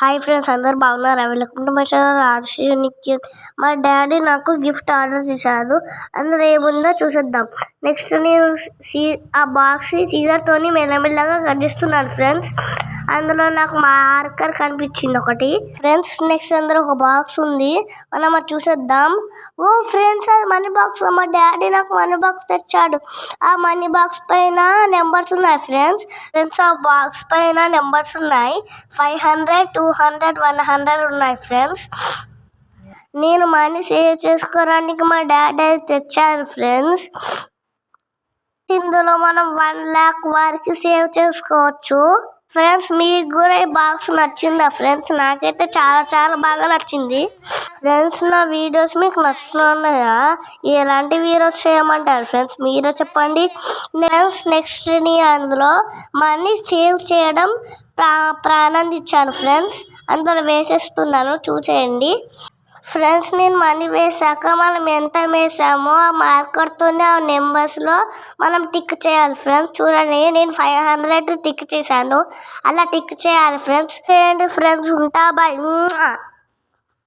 Hi friends అందరు బాగున్నారా? Welcome to my channel Arshi మా డాడీ నాకు గిఫ్ట్ ఆర్డర్ చేశాడు. అందులో ఏముందో చూసేద్దాం. నెక్స్ట్ నేను సీ ఆ బాక్స్ సీజర్తోని మెల్లమెల్లగా కట్ చేస్తున్నాను ఫ్రెండ్స్. అందులో నాకు మార్కర్ కనిపించింది ఒకటి. ఫ్రెండ్స్ నెక్స్ట్ అందరూ ఒక బాక్స్ ఉంది. మనం అది చూసేద్దాం. ఓ ఫ్రెండ్స్ అది మనీ బాక్స్. మా డాడీ నాకు మనీ బాక్స్ తెచ్చాడు. ఆ మనీ బాక్స్ పైన నెంబర్స్ ఉన్నాయి ఫ్రెండ్స్. ఫ్రెండ్స్ ఆ బాక్స్ పైన నెంబర్స్ ఉన్నాయి. Five hundred two hundred one hundred ఉన్నాయి ఫ్రెండ్స్. నేను మనీ సేవ్ చేసుకోవడానికి మా డాడీ తెచ్చారు ఫ్రెండ్స్. ఇందులో మనం వన్ ల్యాక్ వరకు సేవ్ చేసుకోవచ్చు. ఫ్రెండ్స్ మీకు కూడా ఈ బాక్స్ నచ్చిందా? ఫ్రెండ్స్ నాకైతే చాలా చాలా బాగా నచ్చింది. ఫ్రెండ్స్ నా వీడియోస్ మీకు నచ్చుతున్నాయా ఎలాంటి వీడియోస్ చేయమంటారు? ఫ్రెండ్స్ మీరే చెప్పండి. ఫ్రెండ్స్ నెక్స్ట్ నేను అందులో మనీ సేవ్ చేయడం ప్రా ప్రాణం ఇచ్చాను ఫ్రెండ్స్. అందులో వేసేస్తున్నాను చూసేయండి. ఫ్రెండ్స్ నేను మనీ వేసాక మనం ఎంత వేసామో ఆ మార్కర్తోనే ఆ నెంబర్స్లో మనం టిక్ చేయాలి ఫ్రెండ్స్. చూడండి నేను ఫైవ్ హండ్రెడ్ టిక్ చేశాను. అలా టిక్ చేయాలి ఫ్రెండ్స్. చేయండి ఫ్రెండ్స్ ఉంటా బాయ్.